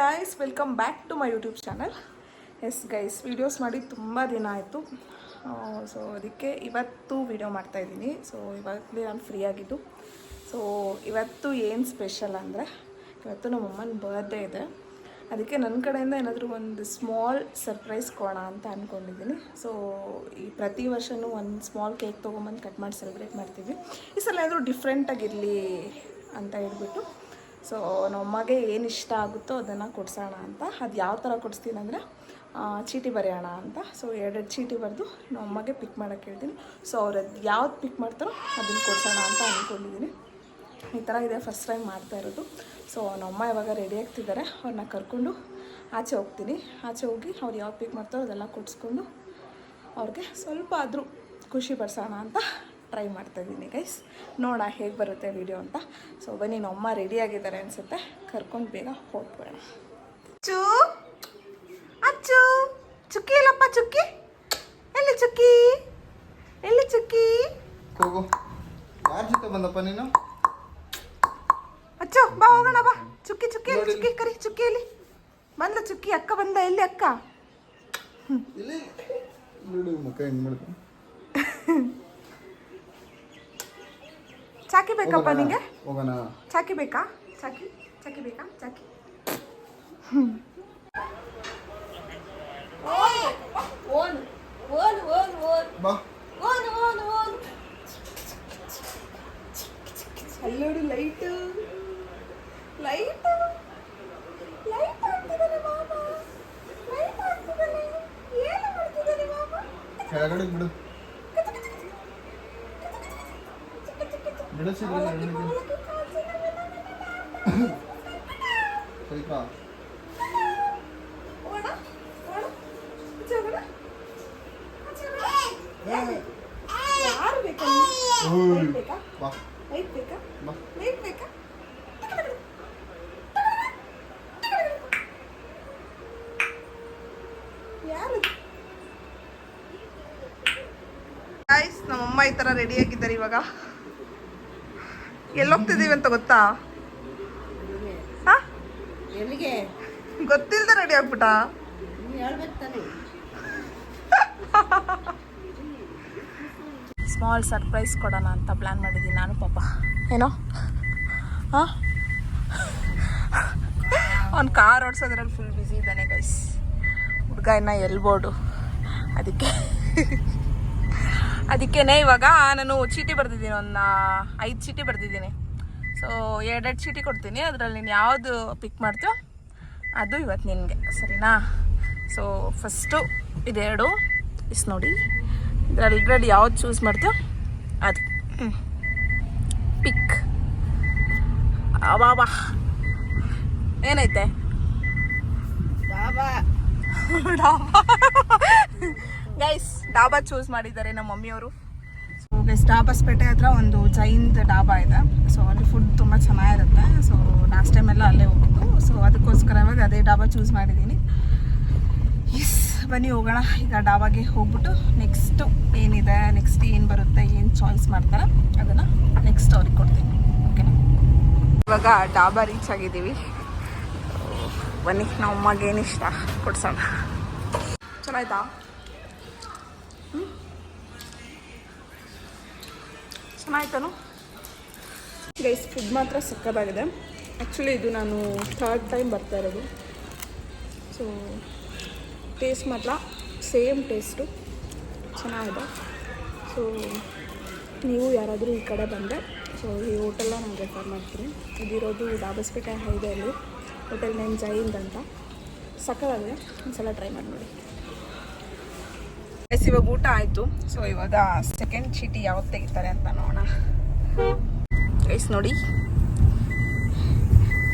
Guys welcome back to my YouTube channel yes guys videos ಮಾಡಿ ತುಂಬ ದಿನ ಆಯಿತು. ಸೊ ಅದಕ್ಕೆ ಇವತ್ತು ವೀಡಿಯೋ ಮಾಡ್ತಾಯಿದ್ದೀನಿ ಸೊ ಇವಾಗಲೇ ನಾನು ಫ್ರೀ ಆಗಿದ್ದು. ಸೊ ಇವತ್ತು ಏನು ಸ್ಪೆಷಲ್ ಅಂದರೆ, ಇವತ್ತು ನಮ್ಮ ಅಮ್ಮನ ಬರ್ಡೇ ಇದೆ. ಅದಕ್ಕೆ ನನ್ನ ಕಡೆಯಿಂದ ಏನಾದರೂ ಒಂದು ಸ್ಮಾಲ್ ಸರ್ಪ್ರೈಸ್ ಕೊಡೋಣ ಅಂತ ಅಂದ್ಕೊಂಡಿದ್ದೀನಿ ಸೊ ಈ ಪ್ರತಿ ವರ್ಷವೂ ಒಂದು ಸ್ಮಾಲ್ ಕೇಕ್ ತೊಗೊಂಬಂದು ಕಟ್ ಮಾಡಿ ಸೆಲೆಬ್ರೇಟ್ ಮಾಡ್ತೀವಿ. ಈ ಸಲ ಏನಾದರೂ ಡಿಫ್ರೆಂಟಾಗಿರಲಿ ಅಂತ ಹೇಳ್ಬಿಟ್ಟು. ಸೊ ನಮ್ಮಗೆ ಏನು ಇಷ್ಟ ಆಗುತ್ತೋ ಅದನ್ನು ಕೊಡ್ಸೋಣ ಅಂತ. ಅದು ಯಾವ ಥರ ಕೊಡಿಸ್ತೀನಿ ಅಂದರೆ ಚೀಟಿ ಬರೆಯೋಣ ಅಂತ. ಸೊ ಎರಡೆರಡು ಚೀಟಿ ಬರೆದು ನಮ್ಮಗೆ ಪಿಕ್ ಮಾಡೋಕ್ಕೆ ಹೇಳ್ತೀನಿ. ಸೊ ಅವ್ರು ಅದು ಯಾವ್ದು ಪಿಕ್ ಮಾಡ್ತಾರೋ ಅದನ್ನು ಕೊಡ್ಸೋಣ ಅಂತ ಅಂದ್ಕೊಂಡಿದ್ದೀನಿ ಈ ಥರ ಇದೆ ಫಸ್ಟ್ ಟೈಮ್ ಮಾಡ್ತಾ ಇರೋದು. ಸೊ ನಮ್ಮಮ್ಮ ಇವಾಗ ರೆಡಿ ಆಗ್ತಿದ್ದಾರೆ ಅವ್ರನ್ನ ಕರ್ಕೊಂಡು ಆಚೆ ಹೋಗ್ತೀನಿ. ಆಚೆ ಹೋಗಿ ಅವ್ರು ಯಾವ್ದು ಪಿಕ್ ಮಾಡ್ತಾರೋ ಅದೆಲ್ಲ ಕೊಡಿಸ್ಕೊಂಡು ಅವ್ರಿಗೆ ಸ್ವಲ್ಪ ಆದರೂ ಖುಷಿ ಪಡಿಸೋಣ ಅಂತ ಟ್ರೈ ಮಾಡ್ತಾ ಇದ್ದೀನಿ ಗೈಸ್ ನೋಡ ಹೇಗೆ ಬರುತ್ತೆ ವಿಡಿಯೋ ಅಂತ. ಸೊ ಬನ್ನಿ ನಮ್ಮಮ್ಮ ರೆಡಿ ಆಗಿದ್ದಾರೆ ಅನಿಸುತ್ತೆ. ಕರ್ಕೊಂಡು ಬೇಗ ಹೋಗ್ಬೇಡ ಚೂ ಅಚ್ಚು! ಚುಕ್ಕಿ ಇಲ್ಲಪ್ಪ ಚುಕ್ಕಿ? ಎಲ್ಲಿ ಚುಕ್ಕಿ? ಎಲ್ಲಿ ಚುಕ್ಕಿ? ಹೋಗು. ಯಾರ ಜೊತೆ ಬಂದಪ್ಪ ನೀನು? ಅಚ್ಚು ಬಾ ಹೋಗೋಣ ಬಾ. ಚುಕ್ಕಿ ಚುಕ್ಕಿ ಚುಕ್ಕಿ ಕರಿ ಚುಕ್ಕಿ ಎಲ್ಲಿ? ಬಂದ ಚುಕ್ಕಿ ಅಕ್ಕ ಬಂದ ಎಲ್ಲಿ ಅಕ್ಕ? ಇಲ್ಲಿ. ನೋಡು ಮುಖ ಹೆಂಗ್ ಮಾಡ್ತಾನೆ ಚಾಕಿ ಬೇಕಪ್ಪ ನಿಮಗೆ ನಿಂಗೆ? ಹೋಗೋಣ. ಚಾಕಿ ಬೇಕಾ? ಚಾಕಿ ಚಾಕಿ ಬೇಕಾ? ಚಾಕಿ. ಬಾ ಅಲ್ಲೋಡು ಲೈಟು ಲೈಟು ಲೈಟ್ ಆಗ್ತಿದ್ದಾನೆ ಮಾಮ ಲೈಟ್ ಆಗ್ತಿದ್ದಾನೆ ಏನು ಮಾಡ್ತಿದ್ದಾನೆ ಮಾಮ ಕೆಳಗಡೆ ಬಿಡು ಬಿಡಿಸಿದ್ರೆ ಸ್ವಲ್ಪ ಓಡ ಓಡ ಆಚೆ ಹೋಗೋಣ ಆಚೆ ಹೋಗೋಣ ಯಾರು ಬೇಕಾ ಓಯ್. ಲೈಟ್ ಬೇಕಾ ಬಾ ಲೈಟ್ ಬೇಕಾ ಬಾ ಲೈಟ್ ಬೇಕಾ ಯಾರು ಗಾಯ್ಸ್ ನಮ್ಮಮ್ಮ ಈ ಥರ ರೆಡಿ ಆಗಿದ್ದಾರೆ ಇವಾಗ. ಎಲ್ಲೋಗ್ತಿದ್ದೀವಿ ಅಂತ ಗೊತ್ತಾ? ಎಲ್ಲಿಗೆ? ಗೊತ್ತಿಲ್ಲದೆ ರೆಡಿ ಆಗ್ಬಿಟ್ಟ. ಸ್ಮಾಲ್ ಸರ್ಪ್ರೈಸ್ ಕೊಡೋಣ ಅಂತ ಪ್ಲ್ಯಾನ್ ಮಾಡಿದ್ದೀನಿ ನಾನು ಪಾಪ. ಏನೋ? ಹಾಂ? ಅವ್ನು ಕಾರ್ ಓಡಿಸೋದ್ರಲ್ಲಿ ಫುಲ್ ಬ್ಯುಸಿ ಇದ್ದಾನೆ ಗೈಸ್ ಹುಡುಗ ಇನ್ನ ಎಲ್ಬೋಡು ಅದಕ್ಕೆ ಅದಕ್ಕೇನೆ ಇವಾಗ ನಾನು ಚೀಟಿ ಬರೆದಿದ್ದೀನಿ ಒಂದು ಐದು ಚೀಟಿ ಬರೆದಿದ್ದೀನಿ. ಸೊ ಎರಡೆರಡು ಚೀಟಿ ಕೊಡ್ತೀನಿ. ಅದರಲ್ಲಿ ನೀನು ಯಾವುದು ಪಿಕ್ ಮಾಡ್ತೀಯೋ ಅದು ಇವತ್ತು ನಿನಗೆ ಸರಿನಾ? ಸೊ ಫಸ್ಟು ಇದೆರಡು. ಇಸ್ ನೋಡಿ. ಇದರಲ್ಲಿ ಇದರಲ್ಲಿ ಯಾವ್ದು ಚೂಸ್ ಮಾಡ್ತೀಯೋ ಅದು. ಪಿಕ್ ಅಬಾಬಾ ಏನೈತೆ? ಡಾಬಾ. ಗೈಸ್ ಡಾಬಾ ಚೂಸ್ ಮಾಡಿದ್ದಾರೆ ನಮ್ಮ ಮಮ್ಮಿಯವರು. ಡಾಬಸ್ ಡಾಬಾಸ್ಪೇಟೆ ಹತ್ರ ಒಂದು ಜೈನ್ದ್ ಡಾಬಾ ಇದೆ. ಸೊ ಅಲ್ಲಿ ಫುಡ್ ತುಂಬ ಚೆನ್ನಾಗಿರುತ್ತೆ. ಸೊ ಲಾಸ್ಟ್ ಟೈಮ್ ಎಲ್ಲ ಅಲ್ಲೇ ಹೋಗಿದ್ದು. ಸೊ ಅದಕ್ಕೋಸ್ಕರ ಇವಾಗ ಅದೇ ಡಾಬಾ ಚೂಸ್ ಮಾಡಿದ್ದೀನಿ. ಎಸ್ ಬನ್ನಿ ಹೋಗೋಣ. ಈಗ ಡಾಬಾಗೆ ಹೋಗ್ಬಿಟ್ಟು ನೆಕ್ಸ್ಟು ಏನಿದೆ ನೆಕ್ಸ್ಟ್ ಏನು ಬರುತ್ತೆ, ಏನು ಚಾಯ್ಸ್ ಮಾಡ್ತಾರೆ, ಅದನ್ನು ನೆಕ್ಸ್ಟ್ ಅವ್ರಿಗೆ ಕೊಡ್ತೀನಿ. ಓಕೆನಾ ಇವಾಗ ಡಾಬಾ ರೀಚ್ ಆಗಿದ್ದೀವಿ. ಬನ್ನಿ ನಮ್ಮ ಅಮ್ಮಗೆ ಏನು ಇಷ್ಟ? ಕೊಡ್ಸೋಣ. ಚಲೋ ಚೆನ್ನಾಯ್ತನು ಗೈಸ್ ಫುಡ್ ಮಾತ್ರ ಸಕ್ಕದಾಗಿದೆ ಆ್ಯಕ್ಚುಲಿ ಇದು ನಾನು ಥರ್ಡ್ ಟೈಮ್ ಬರ್ತಾ ಇರೋದು. ಸೊ ಟೇಸ್ಟ್ ಮಾತ್ರ ಸೇಮ್ ಟೇಸ್ಟು ಚೆನ್ನಾಗಿದೆ. ಸೊ ನೀವು ಯಾರಾದರೂ ಈ ಕಡೆ ಬಂದರೆ ಸೊ ಈ ಹೋಟೆಲ್ನ ನಾನು ರೆಫರ್ ಮಾಡ್ತೀನಿ. ಇದಿರೋದು ಡಾಬಸ್ಪೇಟೆ ಹೈವೇಲಿ ಹೋಟೆಲ್ ನೇಮ್ ಜೈಂದ್ ಅಂತ. ಸಕ್ಕದಾಗಿದೆ ಒಂದು ಸಲ ಟ್ರೈ ಮಾಡಿ ನೋಡಿ ಎಸ್ ಇವಾಗ ಊಟ ಆಯಿತು. ಸೊ ಇವಾಗ ಸೆಕೆಂಡ್ ಚೀಟಿ ಯಾವತ್ತು ತೆಗಿತಾರೆ ಅಂತ ನೋಡೋಣ. ಗೈಸ್ ನೋಡಿ.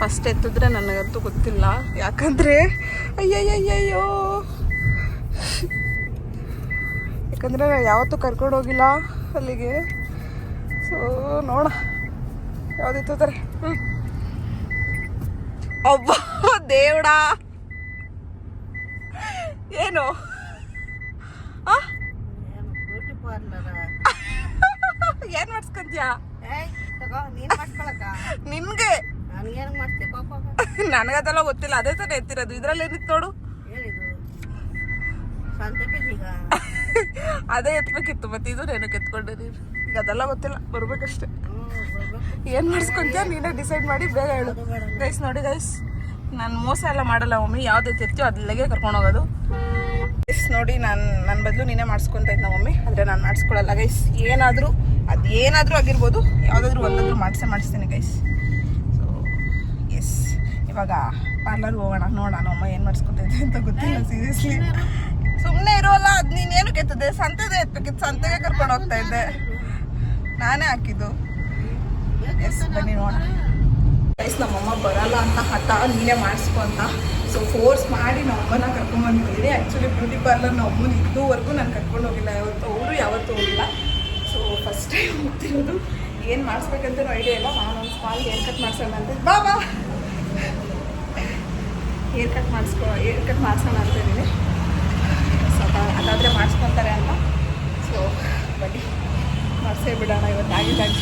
ಫಸ್ಟ್ ಎತ್ತಿದ್ರೆ ನನಗಂತೂ ಗೊತ್ತಿಲ್ಲ. ಯಾಕಂದರೆ ಅಯ್ಯಯ್ಯಯ್ಯೋ ಯಾಕಂದರೆ ಯಾವತ್ತೂ ಕರ್ಕೊಂಡು ಹೋಗಿಲ್ಲ ಅಲ್ಲಿಗೆ. ಸೊ ನೋಡ ಯಾವ್ದು ಎತ್ತುತ್ತಾರೆ ಹ್ಞೂ ಒಬ್ಬ ದೇವಡಾ. ಏನು ಆ ಬ್ಯೂಟಿ ಪಾರ್ಲರ್ ಏನ್ ಮಾಡ್ಸ್ಕೊಂತೀಯ? ನೀನ್ ನಿನ್ಗೆ? ನನಗದೆಲ್ಲ ಗೊತ್ತಿಲ್ಲ ಅದೇ ಥರ ಎತ್ತಿರೋದು. ಇದ್ರಲ್ಲಿ ಏನಿತ್ತು ನೋಡು? ಅದೇ ಎತ್ಬೇಕಿತ್ತು ಮತ್ತೆ ಇದು ಏನಕ್ಕೆ ಎತ್ಕೊಂಡೆ ನೀನು. ಈಗ ಅದೆಲ್ಲ ಗೊತ್ತಿಲ್ಲ ಬರ್ಬೇಕಷ್ಟೇ. ಏನ್ ಮಾಡಿಸ್ಕೊಂತೀಯ? ನೀನೇ ಡಿಸೈಡ್ ಮಾಡಿ ಬೇಗ ಹೇಳು. ಗೈಸ್ ನೋಡಿ ಗೈಸ್ ನಾನು ಮೋಸ ಎಲ್ಲ ಮಾಡಲ್ಲ ಮಮ್ಮಿ ಯಾವ್ದೈತೆ ಇರ್ತೀಯೋ ಅಲ್ಲಿಗೆ ಕರ್ಕೊಂಡು ಹೋಗೋದು. ಗೈಸ್ ನೋಡಿ ನಾನು ನನ್ನ ಬದಲು ನೀನೇ ಮಾಡಿಸ್ಕೊಂತ ಇದ್ದ ಮಮ್ಮಿ ಆದರೆ ನಾನು ಮಾಡಿಸ್ಕೊಳಲ್ಲ ಗೈಸ್ ಏನಾದರೂ ಅದು ಏನಾದರೂ ಆಗಿರ್ಬೋದು ಯಾವುದಾದ್ರೂ ಒಂದಾದ್ರೂ ಮಾಡಿಸೇ ಮಾಡಿಸ್ತೀನಿ ಗೈಸ್ ಸೊ ಎಸ್ ಇವಾಗ ಪಾರ್ಲರ್ ಹೋಗೋಣ ನೋಡೋಣ ಅಮ್ಮ ಏನು ಮಾಡಿಸ್ಕೊತೈತೆ ಅಂತ ಗೊತ್ತಿಲ್ಲ ಸೀರಿಯಸ್ಲಿ ಸುಮ್ಮನೆ ಇರೋಲ್ಲ ಅದು ನೀನೇನು ಕೆತ್ತದೆ? ಸಂತೆದೇ ಎತ್ತಬೇಕಿತ್ತು ಸಂತೆಗೆ ಕರ್ಕೊಂಡು ಹೋಗ್ತಾ ಇದ್ದೆ. ನಾನೇ ಹಾಕಿದ್ದು. ಎಸ್ ಬನ್ನಿ ನೋಡೋಣ. ಗೈಸ್ ನಮ್ಮಮ್ಮ ಬರಲ್ಲ ಅಂತ ಹಠ ನೀನೇ ಮಾಡಿಸ್ಕೊ ಅಂತ. ಸೊ ಫೋರ್ಸ್ ಮಾಡಿ ನಮ್ಮಮ್ಮನ ಕರ್ಕೊಂಡ್ಬಂದಿದ್ದೀನಿ ಆ್ಯಕ್ಚುಲಿ ಬ್ಯೂಟಿ ಪಾರ್ಲರ್ ನಮ್ಮನ್ನ ಇದುವರೆಗೂ ನಾನು ಕರ್ಕೊಂಡು ಹೋಗಿಲ್ಲ. ಯಾವತ್ತು ಅವರು ಯಾವತ್ತೂ ಹೋಗಿಲ್ಲ. ಫಸ್ಟ್ ಟೈಮ್ ಹೋಗ್ತಿರೋದು. ಏನು ಮಾಡಿಸ್ಬೇಕಂತ ಐಡಿಯಾ ಇಲ್ಲ. ನಾನು ಒಂದು ಸ್ಮಾಲ್ ಹೇರ್ ಕಟ್ ಮಾಡ್ಸೋಣ ಅಂತ. ಬಾ ಬಾ. ಹೇರ್ ಕಟ್ ಮಾಡಿಸ್ಕೊ ಹೇರ್ ಕಟ್ ಮಾಡ್ಸೋಣ ಅಂತ ಇದ್ದೀನಿ. ಸ್ವಲ್ಪ ಅದಾದರೆ ಮಾಡಿಸ್ಕೊತಾರೆ ಅಂತ. ಸೊ ಬನ್ನಿ. ಮಾಡಿಸೇ ಬಿಡೋಣ ಇವತ್ತು ಆಗಿದ್ದಾಗಿ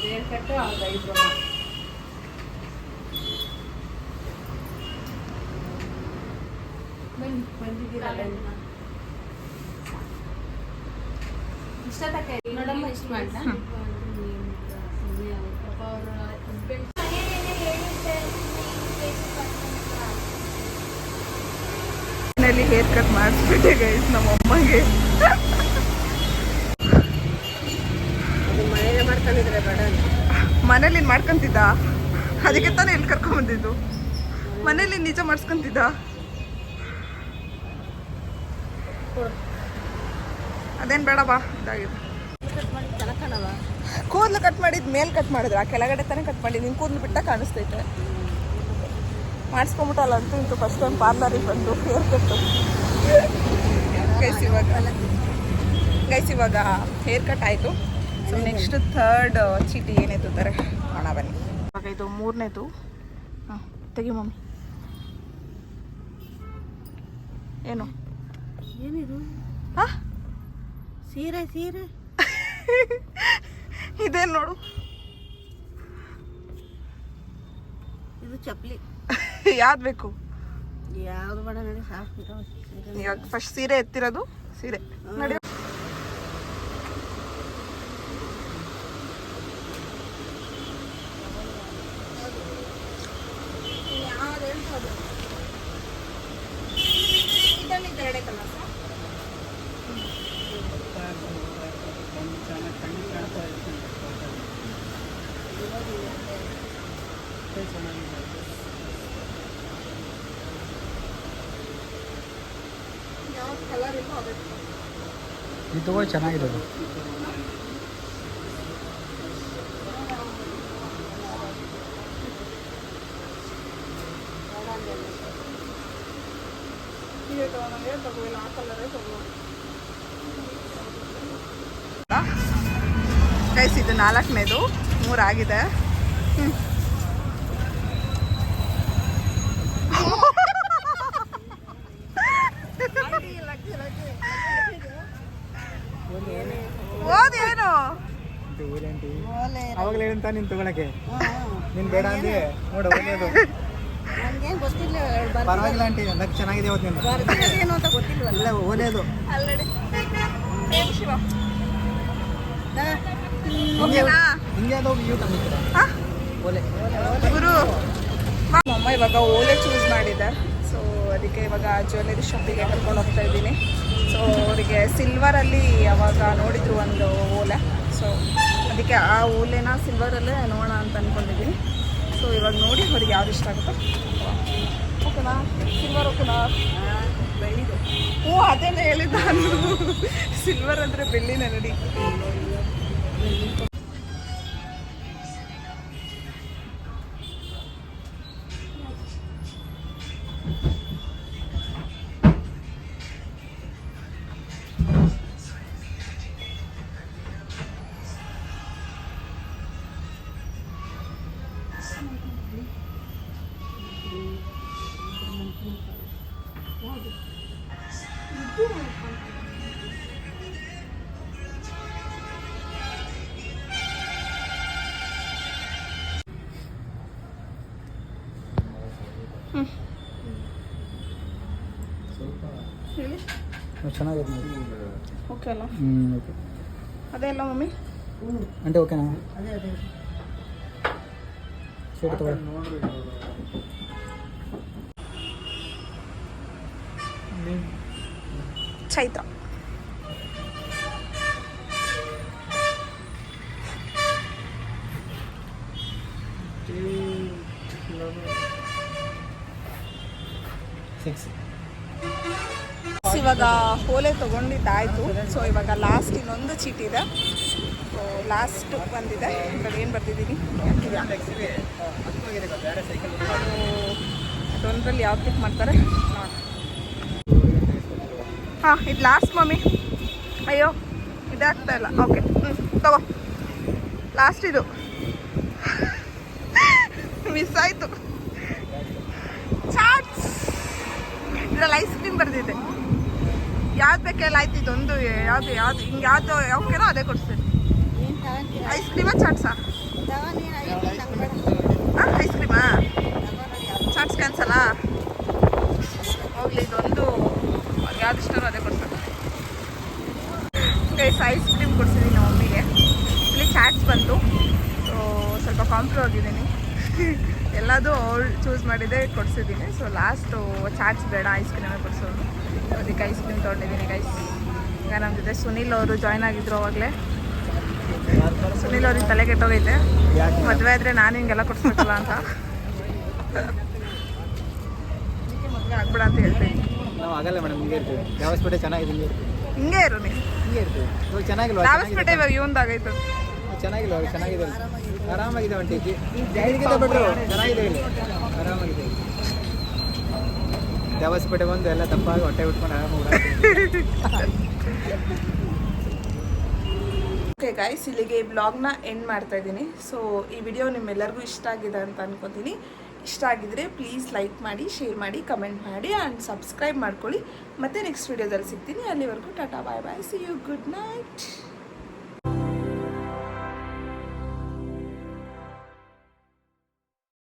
ಹೇರ್ ಕಟ್ಟು ಹಂಗೆ ಐಬ್ರೋ ಬನ್ನಿ ಬಂದಿದ್ದೀರಲ್ಲ ನೋಡಮ್ಮ ಇಷ್ಟು ಮಾಡ್ದ ಮನೇಲಿ ಹೇರ್ ಕಟ್ ಮಾಡಿಸ್ಬಿಟ್ಟೆ ಗೈಸ್ ನಮ್ಮ ಅಮ್ಮಗೆ. ಮನೇಲೆ ಮಾಡ್ಕೊಂತಿದ್ದ? ಅದಕ್ಕೆ ತಾನೇ ಇಲ್ಲಿ ಕರ್ಕೊಂಬಂದಿದ್ದು ಮನೇಲಿ ನಿಜ ಮಾಡಿಸ್ಕೊಂತಿದ್ದ? ಅದೇನ್ ಬೇಡ ಬಾ, ಇದಾಗಿದೆ. ಕೂದಲು ಕಟ್ ಮಾಡಿದ್ ಮೇಲ್ ಕಟ್ ಮಾಡಿದ್ರ ಕೆಳಗಡೆ ತಾನೇ ಕಟ್ ಮಾಡಿ ನಿನ್ ಕೂದಲು ಬಿಟ್ಟ ಕಾಣಿಸ್ತೈತೆ. ಮಾಡಿಸ್ಕೊಂಬಿಟ್ಟಲ್ಲ ಅಂತೂ ಇಂತು ಫಸ್ಟ್ ಟೈಮ್ ಪಾರ್ಲರಿಗೆ ಬಂದು ಹೇರ್ ಕಟ್ಟು ಗೈಸ್ ಇವಾಗ ಗೈಸ್ ಇವಾಗ ಹೇರ್ ಕಟ್ ಆಯಿತು. ಸೊ ನೆಕ್ಸ್ಟ್ ಥರ್ಡ್ ಚೀಟಿ ಏನಿತ್ತು ತರ? ಮಾಡೋಣ ಬನ್ನಿ. ಇವಾಗ ಇದು ಮೂರನೇದು. ಹಾಂ ತೆಗಿ ಮಮ್ಮಿ. ಏನು? ಏನಿದು? ಹಾಂ? ಸೀರೆ ಸೀರೆ. ಇದೇನು ನೋಡು. ಇದು ಚಪ್ಪಲಿ. ಯಾವ್ದು ಬೇಕು? ಯಾವ್ದು ಬೇಡ ನೋಡಿ ಸಾಕು ಇದಾವೆ ಸೀರೆ. ಇವಾಗ ಫಸ್ಟ್ ಸೀರೆ ಎತ್ತಿರೋದು ಸೀರೆ. ನೋಡಿ. ಇದು ತಗೋ ಚೆನ್ನಾಗಿದೆ ಅದು. ನಾಲ್ಕನೇದು. ಮೂರಾಗಿದೆ. ಓದೇನು ಇದು ಓಲೆ ಆಂಟಿ ಓಲೆ ಅವಾಗಲೇ ಅಂತ ನಿನ್ ತಗೊಳಕ್ಕೆ. ನಿನ್ ಬೇಡ ಅಂದ್ರೆ ನೋಡು ಒಳ್ಳೇದು. ನನ್ಗೇನ್ ಗೊತ್ತಿಲ್ಲ ಬರ್ದಿರೋದು- ಪರವಾಗಿಲ್ಲ ಆಂಟಿ ಅದಕ್ಕೆ ಚೆನ್ನಾಗಿದೆ ಇವತ್ತು ಏನು ಅಂತ ಗೊತ್ತಿಲ್ವಲ್ಲ? ಇಲ್ಲ ಓಲೆದು ಆಲ್ರೆಡಿ ಏನ್ ಶಿವ. ನಾ- ಓಕೆನಾ ಹಿಂಗೆ ಅದು ಯೂ ತಂದಿದ್ದೀರ ಓಲೆ ಗುರು. ಅಮ್ಮ ಇವಾಗ ಓಲೆ ಚೂಸ್ ಮಾಡಿದ್ದೆ ಸೊ ಅದಕ್ಕೆ ಇವಾಗ ಜ್ಯುವೆಲರಿ ಶಾಪಿಗೆ ಕರ್ಕೊಂಡು ಹೋಗ್ತಾ ಇದ್ದೀನಿ. ಸೊ ಅವರಿಗೆ ಸಿಲ್ವರಲ್ಲಿ ಅವಾಗ ನೋಡಿದ್ರು ಒಂದು ಓಲೆ ಸೊ ಅದಕ್ಕೆ ಆ ಓಲೆನ ಸಿಲ್ವರಲ್ಲೇ ನೋಡೋಣ ಅಂತ ಅಂದ್ಕೊಂಡಿದ್ದೀನಿ ಸೊ ಇವಾಗ ನೋಡಿ ಅವ್ರಿಗೆ ಯಾವ್ದು ಇಷ್ಟ ಆಗುತ್ತೋ. ಓಕೆನಾ? ಸಿಲ್ವರ್ ಓಕೆನಾ? ಬೆಳ್ಳಿದು ಓ, ಅದೇನೇ ಹೇಳಿದ್ದ ಸಿಲ್ವರ್ ಅಂದರೆ ಬೆಳ್ಳಿನ ನೋಡಿ. ಚೆನ್ನಾಗಿದೆ ಓಕೆ ಅಲ್ಲ ಹ್ಞೂ ಓಕೆ ಅದೇ ಅಲ್ಲ ಮಮ್ಮಿ అంటే ಓಕೆನಾ ಸೀಟ್ ತಗೊಳ್ಳಿ ಚೈತ್ರ ಸಿಕ್ಸ್ ಇವಾಗ ಓಲೆ ತೊಗೊಂಡಿದ್ದಾಯಿತು. ಸೊ ಇವಾಗ ಲಾಸ್ಟ್ ಇನ್ನೊಂದು ಚೀಟ್ ಇದೆ. ಲಾಸ್ಟ್ ಬಂದಿದೆ. ಇವಾಗ ಏನು ಬರ್ತಿದ್ದೀನಿ ಅದೊಂದರಲ್ಲಿ ಯಾವ ಕ್ಲಿಕ್ ಮಾಡ್ತಾರೆ? ಹಾಂ, ಇದು ಲಾಸ್ಟ್ ಮಮ್ಮಿ. ಅಯ್ಯೋ, ಇದಾಗ್ತಾ ಇಲ್ಲ. ಓಕೆ ಹ್ಞೂ ತಗೋ. ಲಾಸ್ಟ್ ಇದು. ಮಿಸ್ ಆಯಿತು. ಚಾಟ್ಸ್ ಇದ್ರಲ್ಲಿ ಐಸ್ ಕ್ರೀಮ್ ಬರ್ದಿದೆ ಯಾವ್ದು ಬೇಕೆಲ್ಲ ಆಯ್ತು ಇದೊಂದು ಯಾವ್ದು ಯಾವ್ದು ಹಿಂಗೆ ಯಾವ್ದು ಯಾವಕ್ಕೇನೋ ಅದೇ ಕೊಡ್ತೀನಿ ಐಸ್ ಕ್ರೀಮಾ ಚಾಟ್ಸಾ ಹಾಂ ಐಸ್ ಕ್ರೀಮಾ ಚಾಟ್ಸ್ ಕ್ಯಾನ್ಸಲ್ಲ ಹೋಗ್ಲಿ ಇದೊಂದು ಯಾವ್ದು ಇಷ್ಟನೋ ಅದೇ ಕೊಡ್ತೀನಿ ಗೈಸ್ ಐಸ್ ಕ್ರೀಮ್ ಕೊಡ್ಸಿದ್ದೀನಿ ಮಮ್ಮಿಗೆ ಇಲ್ಲಿ ಚಾಟ್ಸ್ ಬಂತು. ಸೊ ಸ್ವಲ್ಪ ಕಾಂಪ್ರೋ ಆಗಿದ್ದೀನಿ ಎಲ್ಲದೂ ಅವಳು ಚೂಸ್ ಮಾಡಿದ್ದೆ ಕೊಡ್ಸಿದ್ದೀನಿ. ಸೊ ಲಾಸ್ಟು ಚಾಟ್ಸ್ ಬೇಡ ಐಸ್ ಕ್ರೀಮೇ ಕೊಡ್ಸೋದು. ಸೊ ಅದಕ್ಕೆ ಐಸ್ ಕ್ರೀಮ್ ತೊಗೊಂಡಿದ್ದೀನಿ ಗೈಸ್ ಈಗ ನಮ್ಮ ಜೊತೆ ಸುನಿಲ್ ಅವರು ಜಾಯ್ನ್ ಆಗಿದ್ರು ಅವಾಗಲೇ. ಸುನಿಲ್ ಅವ್ರಿಗೆ ತಲೆ ಕೆಟ್ಟೋಗೈತೆ? ಮದುವೆ ಆದರೆ ನಾನು ಹಿಂಗೆಲ್ಲ ಕೊಡ್ಸ್ಬೇಕಲ್ಲ ಅಂತ. ಮದುವೆ ಆಗ್ಬೇಡ ಅಂತ ಹೇಳ್ತೀನಿ ನಾವು ಆಗಲ್ಲ ಮೇಡಮ್ ಹಿಂಗೆ ಇರ್ತೀವಿ. ದೇವಸ್ಪೇಟೆ ಚೆನ್ನಾಗಿದೆ ಹಿಂಗೆ ಇರು ನೀವು ಹಿಂಗೆ ಇರ್ತೀವಿ. ಇವಾಗ ಚೆನ್ನಾಗಿಲ್ವಾ? ಲಾವಸ್ಪೇಟೆ ಇವಾಗ ಇವಂದಾಗೈತೆ ಚೆನ್ನಾಗಿಲ್ಲ ಚೆನ್ನಾಗಿದೆ ಆರಾಮಾಗಿದೆ ಒಂಟಿ ಇದಕ್ಕಿಂತ ಬಿಟ್ಟರು ಚೆನ್ನಾಗಿದೆ ಇಲ್ಲಿ ಆರಾಮಾಗಿದೆ ದವಸ್ಪೇಟೆ ಬಂದು ಎಲ್ಲ ತಪ್ಪಾಗಿ ಹೊಟ್ಟೆ ಬಿಟ್ಕೊಂಡು ಆರಾಮಾಗಿ ಓಕೆ ಇಲ್ಲಿಗೆ ಈ ಬ್ಲಾಗ್ನ ಎಂಡ್ ಮಾಡ್ತಾ ಇದ್ದೀನಿ. ಸೊ ಈ ವಿಡಿಯೋ ನಿಮ್ಮೆಲ್ಲರಿಗೂ ಇಷ್ಟ ಆಗಿದೆ ಅಂತ ಅನ್ಕೊತೀನಿ. ಇಷ್ಟ ಆಗಿದ್ರೆ ಪ್ಲೀಸ್ ಲೈಕ್ ಮಾಡಿ ಶೇರ್ ಮಾಡಿ ಕಮೆಂಟ್ ಮಾಡಿ ಆ್ಯಂಡ್ ಸಬ್ಸ್ಕ್ರೈಬ್ ಮಾಡ್ಕೊಳ್ಳಿ. ಮತ್ತೆ ನೆಕ್ಸ್ಟ್ ವಿಡಿಯೋದಲ್ಲಿ ಸಿಗ್ತೀನಿ. ಅಲ್ಲಿವರೆಗೂ tata bye bye see you good night